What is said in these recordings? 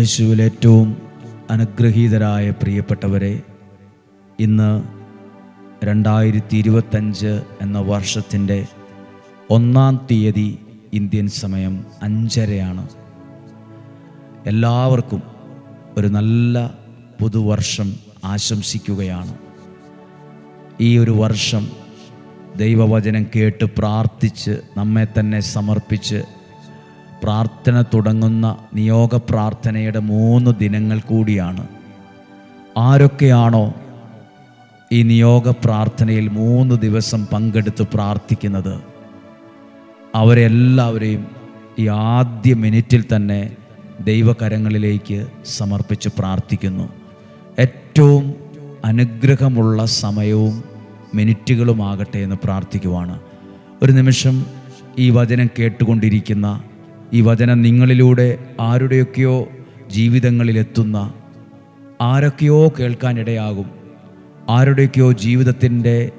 യേശുവിൽ ഏറ്റവും അനുഗ്രഹീതരായ പ്രിയപ്പെട്ടവരെ ഇന്ന് രണ്ടായിരത്തി ഇരുപത്തഞ്ച് എന്ന വർഷത്തിന്റെ ഒന്നാം തീയതി ഇന്ത്യൻ സമയം അഞ്ചരയാണ്. എല്ലാവർക്കും ഒരു നല്ല പുതുവർഷം ആശംസിക്കുകയാണ്. ഈ ഒരു വർഷം ദൈവവചനം കേട്ട് പ്രാർത്ഥിച്ച് നമ്മെ തന്നെ സമർപ്പിച്ച് പ്രാർത്ഥന തുടങ്ങുന്ന നിയോഗ പ്രാർത്ഥനയുടെ മൂന്ന് ദിനങ്ങൾ കൂടിയാണ്. ആരൊക്കെയാണോ ഈ നിയോഗ പ്രാർത്ഥനയിൽ മൂന്ന് ദിവസം പങ്കെടുത്ത് പ്രാർത്ഥിക്കുന്നത്? അവരെല്ലാവരെയും ഈ ആദ്യ മിനിറ്റിൽ തന്നെ ദൈവകരങ്ങളിലേക്ക് സമർപ്പിച്ച് പ്രാർത്ഥിക്കുന്നു. ഏറ്റവും അനുഗ്രഹമുള്ള സമയവും മിനിറ്റുകളുമാകട്ടെ എന്ന് പ്രാർത്ഥിക്കുവാണ്. ഒരു നിമിഷം ഈ വചനം കേട്ടുകൊണ്ടിരിക്കുന്ന ഈ വചനം നിങ്ങളിലൂടെ ആരുടെയൊക്കെയോ ജീവിതങ്ങളിലെത്തുന്ന ആരൊക്കെയോ കേൾക്കാനിടയാകും. ആരുടെയൊക്കെയോ ജീവിതത്തിന്റെ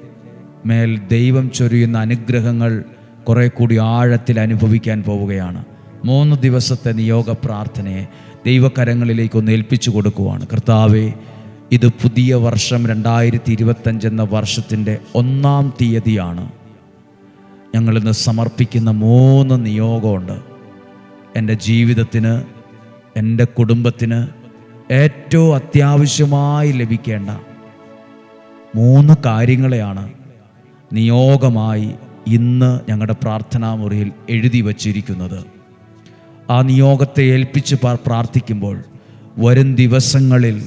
മേൽ ദൈവം ചൊരിയുന്ന അനുഗ്രഹങ്ങൾ കുറെ കൂടി ആഴത്തിൽ അനുഭവിക്കാൻ പോവുകയാണ്. മൂന്ന് ദിവസത്തെ നിയോഗ പ്രാർത്ഥനയെ ദൈവകരങ്ങളിലേക്ക് ഒന്ന് ഏൽപ്പിച്ചു കൊടുക്കുവാണ്. കർത്താവെ ഇത് പുതിയ വർഷം രണ്ടായിരത്തി ഇരുപത്തഞ്ച് എന്ന വർഷത്തിന്റെ ഒന്നാം തീയതിയാണ്. ഞങ്ങളിന്ന് സമർപ്പിക്കുന്ന മൂന്ന് നിയോഗമുണ്ട്. എന്റെ ജീവിതത്തിന് എന്റെ കുടുംബത്തിന് ഏറ്റവും അത്യാവശ്യമായി ലഭിക്കേണ്ട മൂന്ന് കാര്യങ്ങളെയാണ് നിയോഗമായി ഇന്ന് ഞങ്ങളുടെ പ്രാർത്ഥനാ മുറിയിൽ എഴുതി വച്ചിരിക്കുന്നത്. ആ നിയോഗത്തെ ഏൽപ്പിച്ച് പ്രാർത്ഥിക്കുമ്പോൾ വരും ദിവസങ്ങളിൽ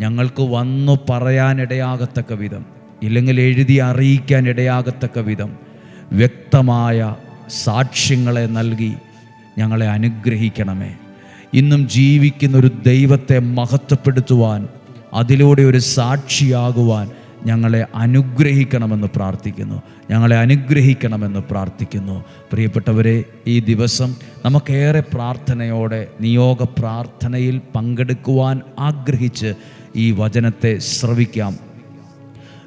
ഞങ്ങൾക്ക് വന്നു പറയാനിടയാകത്തക്ക വിധം ഇല്ലെങ്കിൽ എഴുതി അറിയിക്കാൻ ഇടയാകത്തക്ക വിധം വ്യക്തമായ സാക്ഷ്യങ്ങളെ നൽകി ഞങ്ങളെ അനുഗ്രഹിക്കണമേ. ഇന്നും ജീവിക്കുന്ന ഒരു ദൈവത്തെ മഹത്വപ്പെടുത്തുവാൻ അതിലൂടെ ഒരു സാക്ഷിയാകുവാൻ ഞങ്ങളെ അനുഗ്രഹിക്കണമെന്ന് പ്രാർത്ഥിക്കുന്നു. ഞങ്ങളെ അനുഗ്രഹിക്കണമെന്ന് പ്രാർത്ഥിക്കുന്നു. പ്രിയപ്പെട്ടവരെ ഈ ദിവസം നമുക്കേറെ പ്രാർത്ഥനയോടെ നിയോഗ പ്രാർത്ഥനയിൽ പങ്കെടുക്കുവാൻ ആഗ്രഹിച്ച് ഈ വചനത്തെ ശ്രവിക്കാം.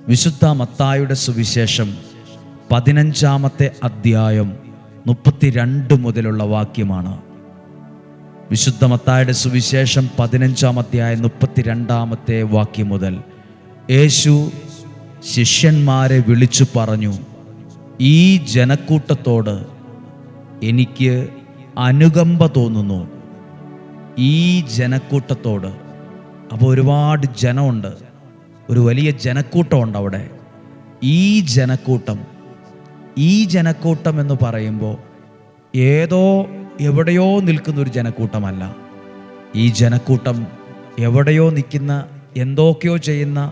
വിശുദ്ധ മത്തായുടെ സുവിശേഷം പതിനഞ്ചാമത്തെ അധ്യായം മുപ്പത്തിരണ്ട് മുതലുള്ള വാക്യമാണ്. വിശുദ്ധ മത്തായുടെ സുവിശേഷം പതിനഞ്ചാം അധ്യായം മുപ്പത്തിരണ്ടാമത്തെ വാക്യം മുതൽ. യേശു ശിഷ്യന്മാരെ വിളിച്ചു പറഞ്ഞു ഈ ജനക്കൂട്ടത്തോട് എനിക്ക് അനുകമ്പ തോന്നുന്നു. ഈ ജനക്കൂട്ടത്തോട്. അപ്പോൾ ഒരുപാട് ജനമുണ്ട്. ഒരു വലിയ ജനക്കൂട്ടമുണ്ട് അവിടെ. ഈ ജനക്കൂട്ടം ഈ ജനക്കൂട്ടം എന്ന് പറയുമ്പോൾ ഏതോ എവിടെയോ നിൽക്കുന്ന ഒരു ജനക്കൂട്ടമല്ല. ഈ ജനക്കൂട്ടം എവിടെയോ നിൽക്കുന്ന എന്തൊക്കെയോ ചെയ്യുന്ന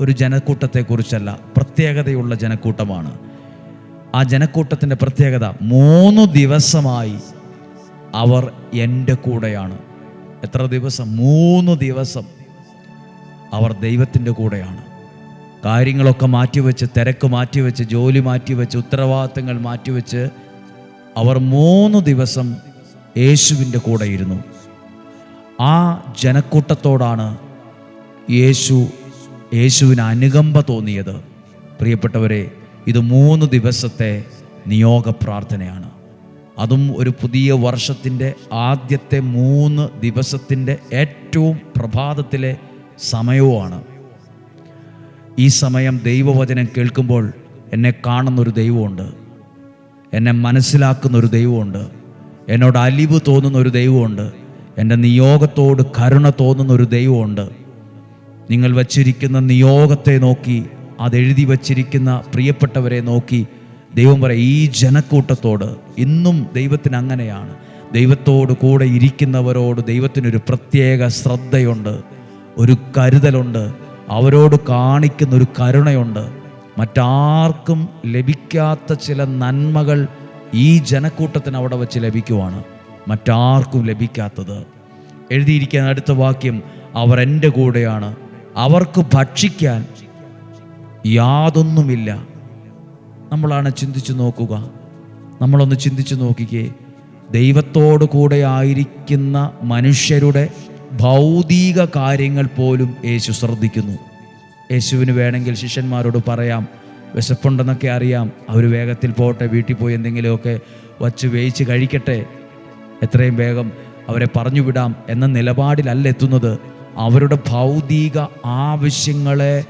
ഒരു ജനക്കൂട്ടത്തെക്കുറിച്ചല്ല പ്രത്യേകതയുള്ള ജനക്കൂട്ടമാണ്. ആ ജനക്കൂട്ടത്തിന്റെ പ്രത്യേകത മൂന്ന് ദിവസമായി അവർ എന്റെ കൂടെയാണ്. എത്ര ദിവസം? മൂന്ന് ദിവസം അവർ ദൈവത്തിന്റെ കൂടെയാണ്. കാര്യങ്ങളൊക്കെ മാറ്റിവെച്ച് തിരക്ക് മാറ്റിവെച്ച് ജോലി മാറ്റിവെച്ച് ഉത്തരവാദിത്തങ്ങൾ മാറ്റിവെച്ച് അവർ മൂന്ന് ദിവസം യേശുവിന്റെ കൂടെ ഇരുന്നു. ആ ജനക്കൂട്ടത്തോടാണ് യേശു യേശുവിന് അനുകമ്പ തോന്നിയത്. പ്രിയപ്പെട്ടവരെ ഇത് മൂന്ന് ദിവസത്തെ നിയോഗ പ്രാർത്ഥനയാണ്. അതും ഒരു പുതിയ വർഷത്തിന്റെ ആദ്യത്തെ മൂന്ന് ദിവസത്തിന്റെ ഏറ്റവും പ്രഭാതത്തിലെ സമയവുമാണ്. ഈ സമയം ദൈവവചനം കേൾക്കുമ്പോൾ എന്നെ കാണുന്നൊരു ദൈവമുണ്ട്. എന്നെ മനസ്സിലാക്കുന്നൊരു ദൈവമുണ്ട്. എന്നോട് അലിവ് തോന്നുന്ന ഒരു ദൈവമുണ്ട്. എന്റെ നിയോഗത്തോട് കരുണ തോന്നുന്ന ഒരു ദൈവമുണ്ട്. നിങ്ങൾ വച്ചിരിക്കുന്ന നിയോഗത്തെ നോക്കി അതെഴുതി വച്ചിരിക്കുന്ന പ്രിയപ്പെട്ടവരെ നോക്കി ദൈവം പറയും ഈ ജനക്കൂട്ടത്തോട് ഇന്നും ദൈവത്തിന് അങ്ങനെയാണ്. ദൈവത്തോട് കൂടെ ഇരിക്കുന്നവരോട് ദൈവത്തിനൊരു പ്രത്യേക ശ്രദ്ധയുണ്ട് ഒരു കരുതലുണ്ട് അവരോട് കാണിക്കുന്ന ഒരു കരുണയുണ്ട്. മറ്റാർക്കും ലഭിക്കാത്ത ചില നന്മകൾ ഈ ജനക്കൂട്ടത്തിന് അവിടെ വെച്ച് ലഭിക്കുവാണ്. മറ്റാർക്കും ലഭിക്കാത്തത്. എഴുതിയിരിക്കുന്ന അടുത്ത വാക്യം അവർ എന്റെ കൂടെയാണ്. അവർക്ക് ഭക്ഷിക്കാൻ യാതൊന്നുമില്ല. നമ്മളാണ് ചിന്തിച്ചു നോക്കുക. നമ്മളൊന്ന് ചിന്തിച്ചു നോക്കിക്കേ. ദൈവത്തോടു കൂടെ ആയിരിക്കുന്ന മനുഷ്യരുടെ ഭൗതിക കാര്യങ്ങൾ പോലും യേശു ശ്രദ്ധിക്കുന്നു. യേശുവിന് വേണമെങ്കിൽ ശിഷ്യന്മാരോട് പറയാം വിശപ്പുണ്ടെന്നൊക്കെ അറിയാം അവർ വേഗത്തിൽ പോട്ടെ വീട്ടിൽ പോയി എന്തെങ്കിലുമൊക്കെ വച്ച് വേയിച്ച് കഴിക്കട്ടെ. എത്രയും വേഗം അവരെ പറഞ്ഞു വിടാം എന്ന നിലപാടിലല്ല എത്തുന്നത്. അവരുടെ ഭൗതിക ആവശ്യങ്ങളെ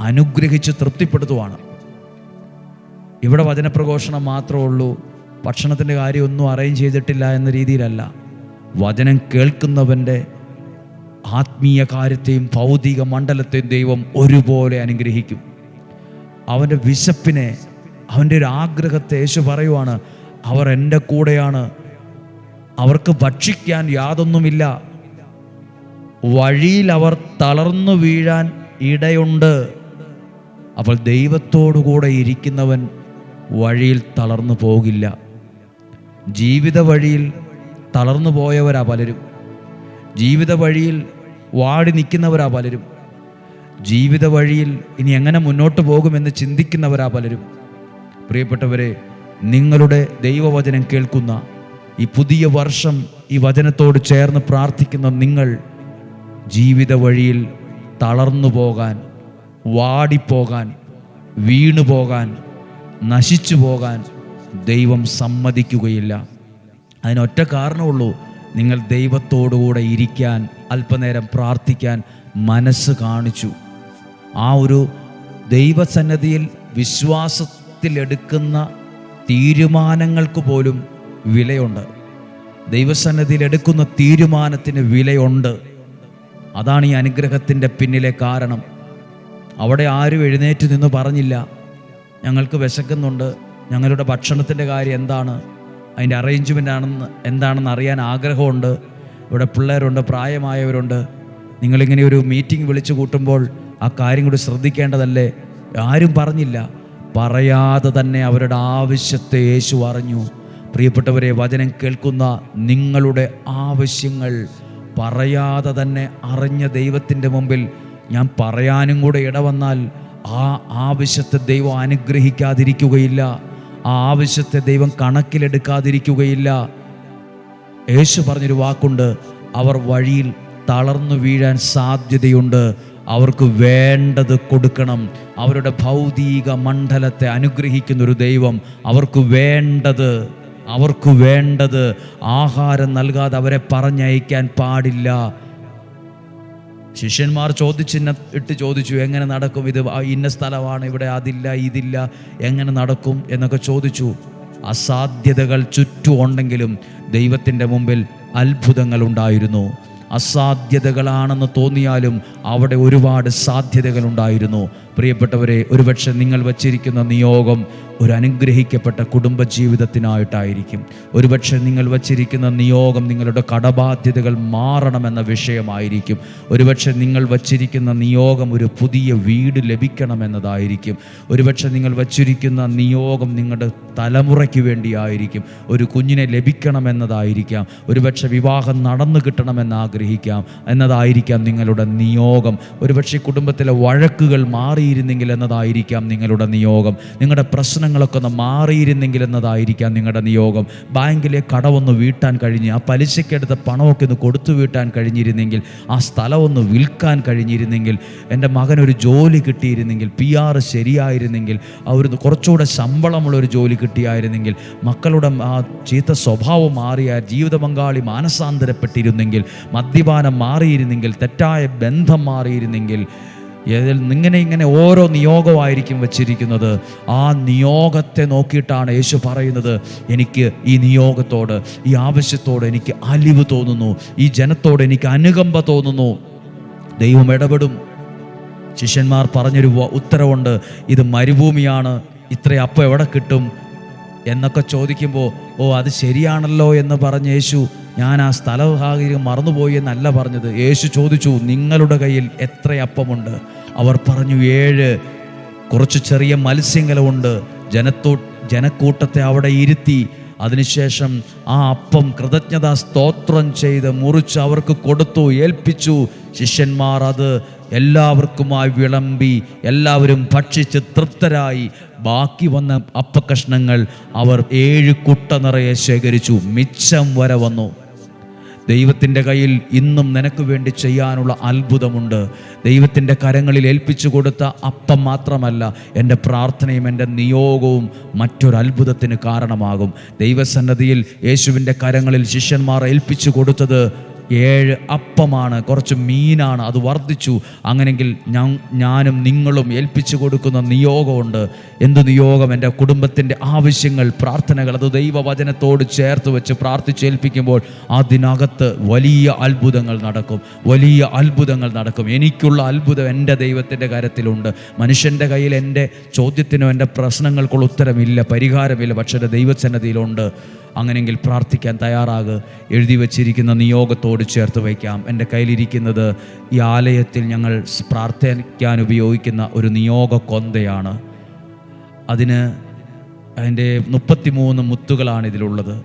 അനുഗ്രഹിച്ച് തൃപ്തിപ്പെടുത്തുവാണ്. ഇവിടെ വചനപ്രഘോഷണം മാത്രമേ ഉള്ളൂ. ഭക്ഷണത്തിന്റെ കാര്യമൊന്നും അറേഞ്ച് ചെയ്തിട്ടില്ല എന്ന രീതിയിലല്ല. വചനം കേൾക്കുന്നവന്റെ ആത്മീയ കാര്യത്തെയും ഭൗതിക മണ്ഡലത്തെയും ദൈവം ഒരുപോലെ അനുഗ്രഹിക്കും. അവന്റെ വിശപ്പിനെ അവന്റെ ഒരു ആഗ്രഹത്തെ യേശു പറയുവാണ് അവർ എന്റെ കൂടെയാണ്. അവർക്ക് ഭക്ഷിക്കാൻ യാതൊന്നുമില്ല. വഴിയിൽ അവർ തളർന്നു വീഴാൻ ഇടയുണ്ട്. അപ്പോൾ ദൈവത്തോടു കൂടെ ഇരിക്കുന്നവൻ വഴിയിൽ തളർന്നു പോകില്ല. ജീവിത വഴിയിൽ തളർന്നു പോയവരാ പലരും. ജീവിത വഴിയിൽ വാടി നിൽക്കുന്നവരാ പലരും. ജീവിത വഴിയിൽ ഇനി എങ്ങനെ മുന്നോട്ട് പോകുമെന്ന് ചിന്തിക്കുന്നവരാ പലരും. പ്രിയപ്പെട്ടവരെ നിങ്ങളുടെ ദൈവവചനം കേൾക്കുന്ന ഈ പുതിയ വർഷം ഈ വചനത്തോട് ചേർന്ന് പ്രാർത്ഥിക്കുന്ന നിങ്ങൾ ജീവിത വഴിയിൽ തളർന്നു പോകാൻ വാടിപ്പോകാൻ വീണു പോകാൻ നശിച്ചു പോകാൻ ദൈവം സമ്മതിക്കുകയില്ല. അതിനൊറ്റ കാരണമുള്ളൂ നിങ്ങൾ ദൈവത്തോടുകൂടെ ഇരിക്കാൻ അല്പനേരം പ്രാർത്ഥിക്കാൻ മനസ്സ് കാണിച്ചു. ആ ഒരു ദൈവസന്നദ്ധിയിൽ വിശ്വാസത്തിലെടുക്കുന്ന തീരുമാനങ്ങൾക്ക് പോലും വിലയുണ്ട്. ദൈവസന്നദ്ധിയിൽ എടുക്കുന്ന തീരുമാനത്തിന് വിലയുണ്ട്. അതാണ് ഈ അനുഗ്രഹത്തിന്റെ പിന്നിലെ കാരണം. അവിടെ ആരും എഴുന്നേറ്റ് നിന്ന് പറഞ്ഞില്ല. ഞങ്ങൾക്ക് വിശക്കുന്നുണ്ട്. ഞങ്ങളുടെ ഭക്ഷണത്തിന്റെ കാര്യം എന്താണ്? അതിന്റെ അറേഞ്ച്മെന്റ് ആണെന്ന് എന്താണെന്ന് അറിയാൻ ആഗ്രഹമുണ്ട്. ഇവിടെ പിള്ളേരുണ്ട് പ്രായമായവരുണ്ട്. നിങ്ങളിങ്ങനെ ഒരു മീറ്റിംഗ് വിളിച്ചു കൂട്ടുമ്പോൾ ആ കാര്യം കൂടി ശ്രദ്ധിക്കേണ്ടതല്ലേ? ആരും പറഞ്ഞില്ല. പറയാതെ തന്നെ അവരുടെ ആവശ്യത്തെ യേശു അറിഞ്ഞു. പ്രിയപ്പെട്ടവരെ വചനം കേൾക്കുന്ന നിങ്ങളുടെ ആവശ്യങ്ങൾ പറയാതെ തന്നെ അറിഞ്ഞ ദൈവത്തിന്റെ മുമ്പിൽ ഞാൻ പറയാനും കൂടെ ഇടവന്നാൽ ആ ആവശ്യത്തെ ദൈവം അനുഗ്രഹിക്കാതിരിക്കുകയില്ല. ആ ആവശ്യത്തെ ദൈവം കണക്കിലെടുക്കാതിരിക്കുകയില്ല. യേശു പറഞ്ഞൊരു വാക്കുണ്ട് അവർ വഴിയിൽ തളർന്നു വീഴാൻ സാധ്യതയുണ്ട്. അവർക്ക് വേണ്ടത് കൊടുക്കണം. അവരുടെ ഭൗതിക മണ്ഡലത്തെ അനുഗ്രഹിക്കുന്ന ഒരു ദൈവം അവർക്ക് വേണ്ടത് അവർക്ക് വേണ്ടത്. ആഹാരം നൽകാതെ അവരെ പറഞ്ഞയക്കാൻ പാടില്ല. ശിഷ്യന്മാർ ചോദിച്ചിന്ന ഇട്ട് ചോദിച്ചു എങ്ങനെ നടക്കും ഇത്? ഇന്ന സ്ഥലമാണ് ഇവിടെ അതില്ല ഇതില്ല എങ്ങനെ നടക്കും? എന്നൊക്കെ ചോദിച്ചു. അസാധ്യതകൾ ചുറ്റും ഉണ്ടെങ്കിലും ദൈവത്തിന്റെ മുമ്പിൽ അത്ഭുതങ്ങൾ ഉണ്ടായിരുന്നു. അസാധ്യതകളാണെന്ന് തോന്നിയാലും അവിടെ ഒരുപാട് സാധ്യതകൾ ഉണ്ടായിരുന്നു. പ്രിയപ്പെട്ടവരെ ഒരുപക്ഷെ നിങ്ങൾ വച്ചിരിക്കുന്ന നിയോഗം ഒരു അനുഗ്രഹിക്കപ്പെട്ട കുടുംബജീവിതത്തിനായിട്ടായിരിക്കും. ഒരുപക്ഷെ നിങ്ങൾ വച്ചിരിക്കുന്ന നിയോഗം നിങ്ങളുടെ കടബാധ്യതകൾ മാറണമെന്ന വിഷയമായിരിക്കും. ഒരുപക്ഷെ നിങ്ങൾ വച്ചിരിക്കുന്ന നിയോഗം ഒരു പുതിയ വീട് ലഭിക്കണമെന്നതായിരിക്കും. ഒരുപക്ഷെ നിങ്ങൾ വച്ചിരിക്കുന്ന നിയോഗം നിങ്ങളുടെ തലമുറയ്ക്ക് വേണ്ടിയായിരിക്കും. ഒരു കുഞ്ഞിനെ ലഭിക്കണമെന്നതായിരിക്കാം. ഒരുപക്ഷെ വിവാഹം നടന്നു കിട്ടണമെന്ന് ആഗ്രഹിക്കാം എന്നതായിരിക്കാം നിങ്ങളുടെ നിയോഗം. ഒരുപക്ഷെ കുടുംബത്തിലെ വഴക്കുകൾ മാറിയിരുന്നെങ്കിൽ എന്നതായിരിക്കാം നിങ്ങളുടെ നിയോഗം. നിങ്ങളുടെ പ്രശ്നങ്ങളൊക്കെ ഒന്ന് മാറിയിരുന്നെങ്കിൽ എന്നതായിരിക്കാം നിങ്ങളുടെ നിയോഗം. ബാങ്കിലെ കടമൊന്ന് വീട്ടാൻ കഴിഞ്ഞ് ആ പലിശയ്ക്കെടുത്ത പണമൊക്കെ ഒന്ന് കൊടുത്തു വീട്ടാൻ കഴിഞ്ഞിരുന്നെങ്കിൽ ആ സ്ഥലം ഒന്ന് വിൽക്കാൻ കഴിഞ്ഞിരുന്നെങ്കിൽ എന്റെ മകനൊരു ജോലി കിട്ടിയിരുന്നെങ്കിൽ പി ആർ ശരിയായിരുന്നെങ്കിൽ അവർ കുറച്ചുകൂടെ ശമ്പളമുള്ള ഒരു ജോലി കിട്ടിയായിരുന്നെങ്കിൽ മക്കളുടെ ആ ചീത്ത സ്വഭാവം മാറിയ ജീവിത പങ്കാളി മാനസാന്തരപ്പെട്ടിരുന്നെങ്കിൽ മദ്യപാനം മാറിയിരുന്നെങ്കിൽ തെറ്റായ ബന്ധം മാറിയിരുന്നെങ്കിൽ ഇങ്ങനെ ഇങ്ങനെ ഓരോ നിയോഗമായിരിക്കും വച്ചിരിക്കുന്നത്. ആ നിയോഗത്തെ നോക്കിയിട്ടാണ് യേശു പറയുന്നത് എനിക്ക് ഈ നിയോഗത്തോട് ഈ ആവശ്യത്തോട് എനിക്ക് അലിവ് തോന്നുന്നു ഈ ജനത്തോട് എനിക്ക് അനുകമ്പ തോന്നുന്നു. ദൈവം ഇടപെടും. ശിഷ്യന്മാർ പറഞ്ഞൊരു ഉത്തരവുണ്ട് ഇത് മരുഭൂമിയാണ് ഇത്ര അപ്പം എവിടെ കിട്ടും? എന്നൊക്കെ ചോദിക്കുമ്പോൾ ഓ അത് ശരിയാണല്ലോ എന്ന് പറഞ്ഞ യേശു ഞാൻ ആ സ്ഥലസാഹചര്യം മറന്നുപോയി എന്നല്ല പറഞ്ഞത്. യേശു ചോദിച്ചു നിങ്ങളുടെ കയ്യിൽ എത്ര അപ്പമുണ്ട്? അവർ പറഞ്ഞു ഏഴ്. കുറച്ച് ചെറിയ മത്സ്യങ്ങളുണ്ട്. ജനത്തോ ജനക്കൂട്ടത്തെ അവിടെ ഇരുത്തി. അതിനുശേഷം ആ അപ്പം കൃതജ്ഞതാ സ്തോത്രം ചെയ്ത് മുറിച്ച് അവർക്ക് കൊടുത്തു ഏൽപ്പിച്ചു. ശിഷ്യന്മാർ അത് എല്ലാവർക്കുമായി വിളമ്പി എല്ലാവരും ഭക്ഷിച്ച് തൃപ്തരായി. ബാക്കി വന്ന അപ്പക്കഷ്ണങ്ങൾ അവർ ഏഴ് കുട്ട നിറയെ ശേഖരിച്ചു. മിച്ചം വരെ വന്നു. ദൈവത്തിന്റെ കയ്യിൽ ഇന്നും നിനക്ക് വേണ്ടി ചെയ്യാനുള്ള അത്ഭുതമുണ്ട്. ദൈവത്തിന്റെ കരങ്ങളിൽ ഏൽപ്പിച്ചു കൊടുത്ത അപ്പം മാത്രമല്ല എന്റെ പ്രാർത്ഥനയും എന്റെ നിയോഗവും മറ്റൊരത്ഭുതത്തിന് കാരണമാകും. ദൈവസന്നദ്ധിയിൽ യേശുവിന്റെ കരങ്ങളിൽ ശിഷ്യന്മാർ ഏൽപ്പിച്ചു കൊടുത്തത് ഏഴ് അപ്പമാണ് കുറച്ച് മീനാണ് അത് വർദ്ധിച്ചു. അങ്ങനെങ്കിൽ ഞാൻ ഞാനും നിങ്ങളും ഏൽപ്പിച്ചു കൊടുക്കുന്ന നിയോഗമുണ്ട്. എന്ത് നിയോഗം? എന്റെ കുടുംബത്തിന്റെ ആവശ്യങ്ങൾ പ്രാർത്ഥനകൾ. അത് ദൈവവചനത്തോട് ചേർത്ത് വെച്ച് പ്രാർത്ഥിച്ചേൽപ്പിക്കുമ്പോൾ അതിനകത്ത് വലിയ അത്ഭുതങ്ങൾ നടക്കും. വലിയ അത്ഭുതങ്ങൾ നടക്കും. എനിക്കുള്ള അത്ഭുതം എന്റെ ദൈവത്തിന്റെ കാര്യത്തിലുണ്ട് മനുഷ്യന്റെ കയ്യിൽ എന്റെ ചോദ്യത്തിനോ എന്റെ പ്രശ്നങ്ങൾക്കുള്ള ഉത്തരമില്ല പരിഹാരമില്ല പക്ഷേ എന്റെ അങ്ങനെങ്കിൽ പ്രാർത്ഥിക്കാൻ തയ്യാറാകുക എഴുതി വച്ചിരിക്കുന്ന നിയോഗത്തോട് ചേർത്ത് വയ്ക്കാം. എന്റെ കയ്യിലിരിക്കുന്നത് ഈ ആലയത്തിൽ ഞങ്ങൾ പ്രാർത്ഥിക്കാൻ ഉപയോഗിക്കുന്ന ഒരു നിയോഗ കൊന്തയാണ്. അതിന് അതിന്റെ മുപ്പത്തിമൂന്ന് മുത്തുകളാണ് ഇതിലുള്ളത്.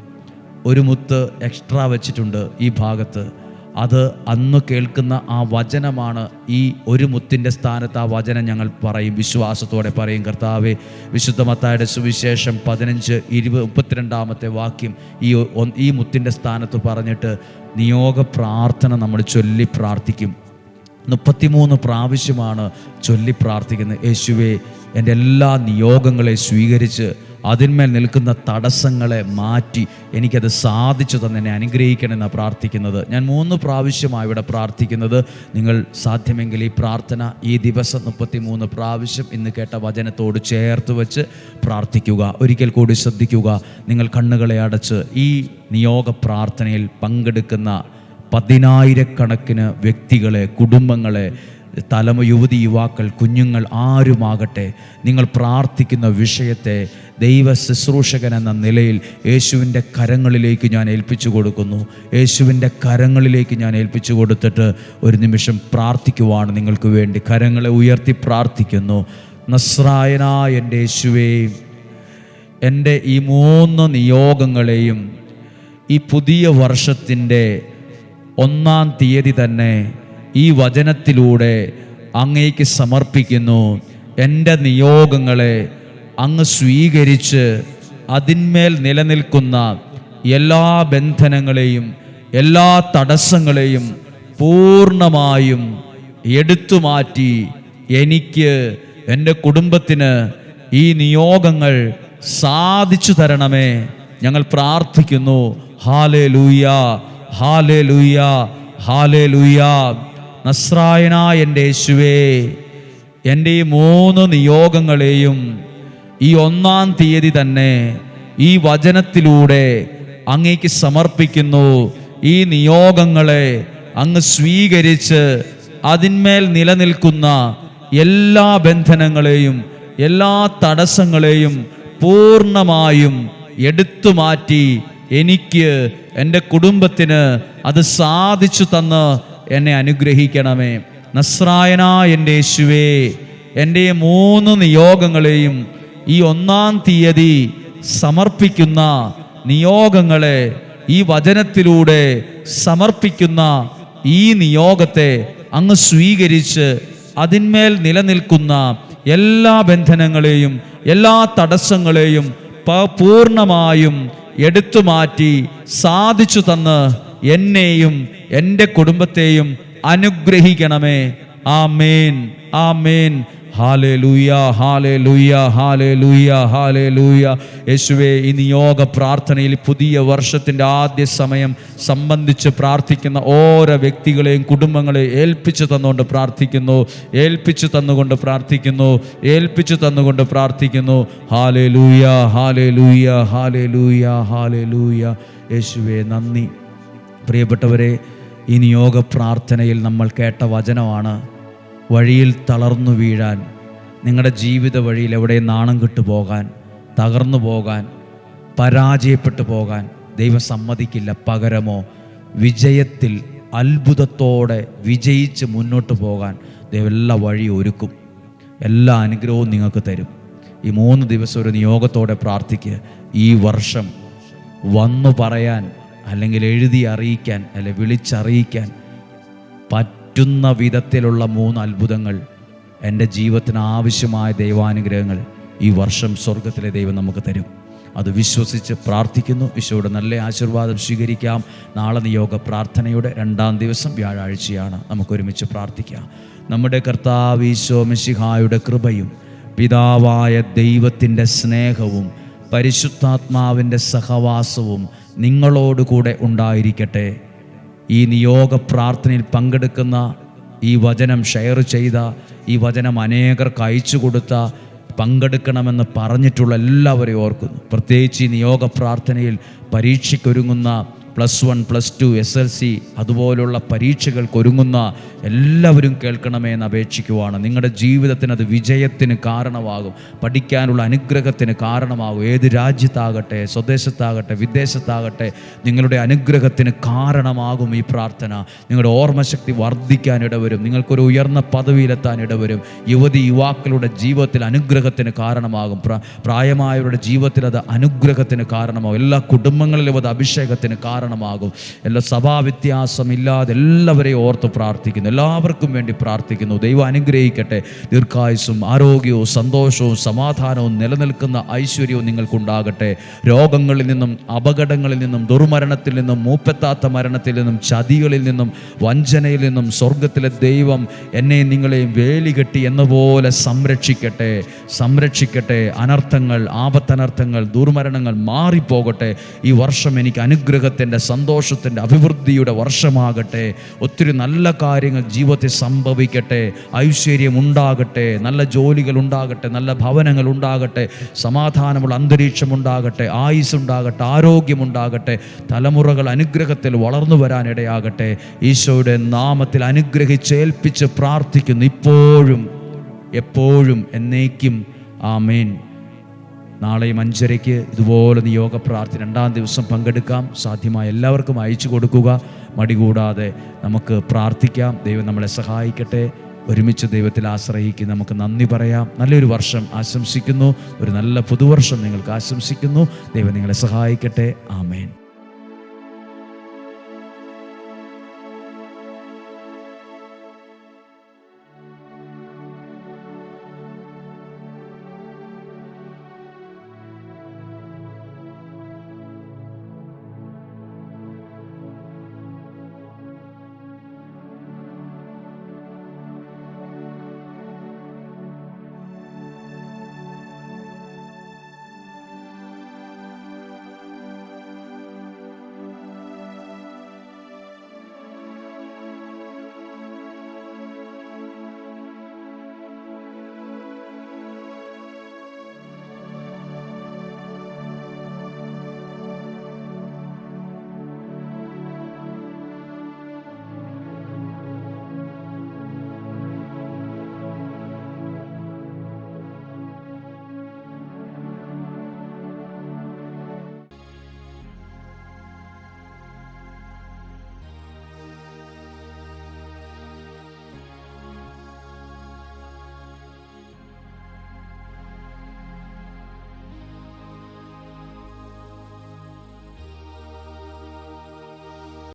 ഒരു മുത്ത് എക്സ്ട്രാ വെച്ചിട്ടുണ്ട് ഈ ഭാഗത്ത്. അത് അന്ന് കേൾക്കുന്ന ആ വചനമാണ് ഈ ഒരു മുത്തിന്റെ സ്ഥാനത്ത് ആ വചനം ഞങ്ങൾ പറയും. വിശ്വാസത്തോടെ പറയും. കർത്താവെ വിശുദ്ധ മത്തായുടെ സുവിശേഷം പതിനഞ്ച് ഇരുപത് മുപ്പത്തിരണ്ടാമത്തെ വാക്യം ഈ ഈ മുത്തിന്റെ സ്ഥാനത്ത് പറഞ്ഞിട്ട് നിയോഗ പ്രാർത്ഥന നമ്മൾ ചൊല്ലി പ്രാർത്ഥിക്കും. മുപ്പത്തിമൂന്ന് പ്രാവശ്യമാണ് ചൊല്ലി പ്രാർത്ഥിക്കുന്നത്. യേശുവേ എന്റെ എല്ലാ നിയോഗങ്ങളെ സ്വീകരിച്ച് അതിന്മേൽ നിൽക്കുന്ന തടസ്സങ്ങളെ മാറ്റി എനിക്കത് സാധിച്ചു തന്നെ എന്നെ അനുഗ്രഹിക്കണമെന്നാണ് പ്രാർത്ഥിക്കുന്നത്. ഞാൻ മൂന്ന് പ്രാവശ്യമാണ് ഇവിടെ പ്രാർത്ഥിക്കുന്നത്. നിങ്ങൾ സാധ്യമെങ്കിൽ ഈ പ്രാർത്ഥന ഈ ദിവസം മുപ്പത്തി മൂന്ന് പ്രാവശ്യം ഇന്ന് കേട്ട വചനത്തോട് ചേർത്ത് വെച്ച് പ്രാർത്ഥിക്കുക. ഒരിക്കൽ കൂടി ശ്രദ്ധിക്കുക. നിങ്ങൾ കണ്ണുകളെ അടച്ച് ഈ നിയോഗ പ്രാർത്ഥനയിൽ പങ്കെടുക്കുന്ന പതിനായിരക്കണക്കിന് വ്യക്തികളെ കുടുംബങ്ങളെ തലമ യുവതി യുവാക്കൾ കുഞ്ഞുങ്ങൾ ആരുമാകട്ടെ നിങ്ങൾ പ്രാർത്ഥിക്കുന്ന വിഷയത്തെ ദൈവ ശുശ്രൂഷകൻ എന്ന നിലയിൽ യേശുവിന്റെ കരങ്ങളിലേക്ക് ഞാൻ ഏൽപ്പിച്ചു കൊടുക്കുന്നു. യേശുവിന്റെ കരങ്ങളിലേക്ക് ഞാൻ ഏൽപ്പിച്ചു കൊടുത്തിട്ട് ഒരു നിമിഷം പ്രാർത്ഥിക്കുവാണ് നിങ്ങൾക്ക് വേണ്ടി. കരങ്ങളെ ഉയർത്തി പ്രാർത്ഥിക്കുന്നു. നസ്രായനായ എന്റെ യേശുവേ എന്റെ ഈ മൂന്ന് നിയോഗങ്ങളെയും ഈ പുതിയ വർഷത്തിന്റെ ഒന്നാം തീയതി തന്നെ ഈ വചനത്തിലൂടെ അങ്ങേക്ക് സമർപ്പിക്കുന്നു. എന്റെ നിയോഗങ്ങളെ അങ്ങ് സ്വീകരിച്ച് അതിന്മേൽ നിലനിൽക്കുന്ന എല്ലാ ബന്ധനങ്ങളെയും എല്ലാ തടസ്സങ്ങളെയും പൂർണമായും എടുത്തു മാറ്റി എനിക്ക് എന്റെ കുടുംബത്തിന് ഈ നിയോഗങ്ങൾ സാധിച്ചു തരണമേ. ഞങ്ങൾ പ്രാർത്ഥിക്കുന്നു. ഹാലേ ലൂയ ഹാലേ ലൂയ ഹാലേ ലൂയ നസ്രായനായ എന്റെ യേശുവേ എന്റെ ഈ മൂന്ന് നിയോഗങ്ങളെയും ഈ ഒന്നാം തീയതി തന്നെ ഈ വചനത്തിലൂടെ അങ്ങേക്ക് സമർപ്പിക്കുന്നു. ഈ നിയോഗങ്ങളെ അങ്ങ് സ്വീകരിച്ച് അതിന്മേൽ നിലനിൽക്കുന്ന എല്ലാ ബന്ധനങ്ങളെയും എല്ലാ തടസ്സങ്ങളെയും പൂർണമായും എടുത്തു മാറ്റി എനിക്ക് എന്റെ കുടുംബത്തിന് അത് സാധിച്ചു തന്ന് എന്നെ അനുഗ്രഹിക്കണമേ. നസ്രായന എന്റെ യേശുവേ എന്റെ മൂന്ന് നിയോഗങ്ങളെയും ഈ ഒന്നാം തീയതി സമർപ്പിക്കുന്ന നിയോഗങ്ങളെ ഈ വചനത്തിലൂടെ സമർപ്പിക്കുന്ന ഈ നിയോഗത്തെ അങ്ങ് സ്വീകരിച്ച് അതിന്മേൽ നിലനിൽക്കുന്ന എല്ലാ ബന്ധനങ്ങളെയും എല്ലാ തടസ്സങ്ങളെയും പൂർണമായും എടുത്തു മാറ്റി സാധിച്ചു തന്ന് എന്നെയും എന്റെ കുടുംബത്തെയും അനുഗ്രഹിക്കണമേ. ആ മേൻ ആ മേൻ ഹാലേ ലൂയ ഹാലേ ലൂയ ഹാലേ ലൂയ ഹാലേ ലൂയ യേശുവെ ഈ നിയോഗ പ്രാർത്ഥനയിൽ പുതിയ വർഷത്തിന്റെ ആദ്യ സമയം സംബന്ധിച്ച് പ്രാർത്ഥിക്കുന്ന ഓരോ വ്യക്തികളെയും കുടുംബങ്ങളെയും ഏൽപ്പിച്ചു തന്നുകൊണ്ട് പ്രാർത്ഥിക്കുന്നു. ഏൽപ്പിച്ചു തന്നുകൊണ്ട് പ്രാർത്ഥിക്കുന്നു. ഏൽപ്പിച്ചു തന്നുകൊണ്ട് പ്രാർത്ഥിക്കുന്നു. ഹാലേ ലൂയ ഹാലേ ലൂയ ഹാലേ ലൂയ ഹാലേ ലൂയ യേശുവെ നന്ദി. പ്രിയപ്പെട്ടവരെ ഈ നിയോഗ പ്രാർത്ഥനയിൽ നമ്മൾ കേട്ട വചനമാണ് വഴിയിൽ തളർന്നു വീഴാൻ നിങ്ങളുടെ ജീവിത വഴിയിൽ എവിടെ നാണം കിട്ടു പോകാൻ തകർന്നു പോകാൻ പരാജയപ്പെട്ടു പോകാൻ ദൈവം സമ്മതിക്കില്ല. പകരമോ വിജയത്തിൽ അത്ഭുതത്തോടെ വിജയിച്ച് മുന്നോട്ട് പോകാൻ ദൈവം എല്ലാ വഴി ഒരുക്കും. എല്ലാ അനുഗ്രഹവും നിങ്ങൾക്ക് തരും. ഈ മൂന്ന് ദിവസം ഒരു നിയോഗത്തോടെ പ്രാർത്ഥിക്കുക. ഈ വർഷം വന്നു പറയാൻ അല്ലെങ്കിൽ എഴുതി അറിയിക്കാൻ അല്ലെ വിളിച്ചറിയിക്കാൻ പറ്റുന്ന വിധത്തിലുള്ള മൂന്ന് അത്ഭുതങ്ങൾ എന്റെ ജീവിതത്തിന് ആവശ്യമായ ദൈവാനുഗ്രഹങ്ങൾ ഈ വർഷം സ്വർഗത്തിലെ ദൈവം നമുക്ക് തരും. അത് വിശ്വസിച്ച് പ്രാർത്ഥിക്കുന്നു. ഈശോയുടെ നല്ല ആശീർവാദം സ്വീകരിക്കാം. നാളെ നിയോഗ പ്രാർത്ഥനയുടെ രണ്ടാം ദിവസം വ്യാഴാഴ്ചയാണ്. നമുക്ക് ഒരുമിച്ച് പ്രാർത്ഥിക്കാം. നമ്മുടെ കർത്താവ് ഈശോ മിശിഹായുടെ കൃപയും പിതാവായ ദൈവത്തിന്റെ സ്നേഹവും പരിശുദ്ധാത്മാവിന്റെ സഹവാസവും നിങ്ങളോടുകൂടെ ഉണ്ടായിരിക്കട്ടെ. ഈ നിയോഗ പ്രാർത്ഥനയിൽ പങ്കെടുക്കുന്ന ഈ വചനം ഷെയർ ചെയ്ത ഈ വചനം അനേകർക്ക് അയച്ചു കൊടുത്ത പങ്കെടുക്കണമെന്ന് പറഞ്ഞിട്ടുള്ള എല്ലാവരെയും ഓർക്കുന്നു. പ്രത്യേകിച്ച് ഈ നിയോഗ പ്രാർത്ഥനയിൽ പരീക്ഷയ്ക്കൊരുങ്ങുന്ന plus one plus two S L C അതുപോലുള്ള പരീക്ഷകൾക്ക് ഒരുങ്ങുന്ന എല്ലാവരും കേൾക്കണമേ എന്ന് അപേക്ഷിക്കുവാണ്. നിങ്ങളുടെ ജീവിതത്തിന് അത് വിജയത്തിന് കാരണമാകും. പഠിക്കാനുള്ള അനുഗ്രഹത്തിന് കാരണമാകും. ഏത് രാജ്യത്താകട്ടെ സ്വദേശത്താകട്ടെ വിദേശത്താകട്ടെ നിങ്ങളുടെ അനുഗ്രഹത്തിന് കാരണമാകും ഈ പ്രാർത്ഥന. നിങ്ങളുടെ ഓർമ്മശക്തി വർദ്ധിക്കാൻ ഇടവരും. നിങ്ങൾക്കൊരു ഉയർന്ന പദവിയിലെത്താൻ ഇടവരും. യുവതി യുവാക്കളുടെ ജീവിതത്തിൽ അനുഗ്രഹത്തിന് കാരണമാകും. പ്രായമായവരുടെ ജീവിതത്തിൽ അത് അനുഗ്രഹത്തിന് കാരണമാകും. എല്ലാ കുടുംബങ്ങളിലും അത് അഭിഷേകത്തിന് കാരണമാകും എല്ലാ സഭാവ്യത്യാസമില്ലാതെ എല്ലാവരെയും ഓർത്ത് പ്രാർത്ഥിക്കുന്നു. എല്ലാവർക്കും വേണ്ടി പ്രാർത്ഥിക്കുന്നു. ദൈവം അനുഗ്രഹിക്കട്ടെ. ദീർഘായുസും ആരോഗ്യവും സന്തോഷവും സമാധാനവും നിലനിൽക്കുന്ന ഐശ്വര്യവും നിങ്ങൾക്കുണ്ടാകട്ടെ. രോഗങ്ങളിൽ നിന്നും അപകടങ്ങളിൽ നിന്നും ദുർമരണത്തിൽ നിന്നും മൂപ്പെത്താത്ത മരണത്തിൽ നിന്നും ചതികളിൽ നിന്നും വഞ്ചനയിൽ നിന്നും സ്വർഗത്തിലെ ദൈവം എന്നെ നിങ്ങളെയും വേലി കെട്ടി എന്ന പോലെ സംരക്ഷിക്കട്ടെ. സംരക്ഷിക്കട്ടെ. അനർത്ഥങ്ങൾ ആപത്തനർത്ഥങ്ങൾ ദുർമരണങ്ങൾ മാറിപ്പോകട്ടെ. ഈ വർഷം എനിക്ക് അനുഗ്രഹത്തിന്റെ സന്തോഷത്തിന്റെ അഭിവൃദ്ധിയുടെ വർഷമാകട്ടെ. ഒത്തിരി നല്ല കാര്യങ്ങൾ ജീവിതത്തിൽ സംഭവിക്കട്ടെ. ഐശ്വര്യം ഉണ്ടാകട്ടെ. നല്ല ജോലികൾ ഉണ്ടാകട്ടെ. നല്ല ഭവനങ്ങൾ ഉണ്ടാകട്ടെ. സമാധാനമുള്ള അന്തരീക്ഷം ഉണ്ടാകട്ടെ. ആയുസ് ഉണ്ടാകട്ടെ. ആരോഗ്യമുണ്ടാകട്ടെ തലമുറകൾ അനുഗ്രഹത്തിൽ വളർന്നു വരാനിടയാകട്ടെ. ഈശോയുടെ നാമത്തിൽ അനുഗ്രഹിച്ചേൽപ്പിച്ച് പ്രാർത്ഥിക്കുന്നു. ഇപ്പോഴും എപ്പോഴും എന്നേക്കും. ആമേൻ. നാളെയും അഞ്ചരയ്ക്ക് ഇതുപോലെ നിയോഗ പ്രാർത്ഥന രണ്ടാം ദിവസം പങ്കെടുക്കാം. സാധ്യമായ എല്ലാവർക്കും അയച്ചു കൊടുക്കുക. മടി കൂടാതെ നമുക്ക് പ്രാർത്ഥിക്കാം. ദൈവം നമ്മളെ സഹായിക്കട്ടെ. ഒരുമിച്ച് ദൈവത്തിൽ ആശ്രയിക്കും നമുക്ക് നന്ദി പറയാം. നല്ലൊരു വർഷം ആശംസിക്കുന്നു. ഒരു നല്ല പുതുവർഷം നിങ്ങൾക്ക് ആശംസിക്കുന്നു. ദൈവം നിങ്ങളെ സഹായിക്കട്ടെ. ആമേൻ.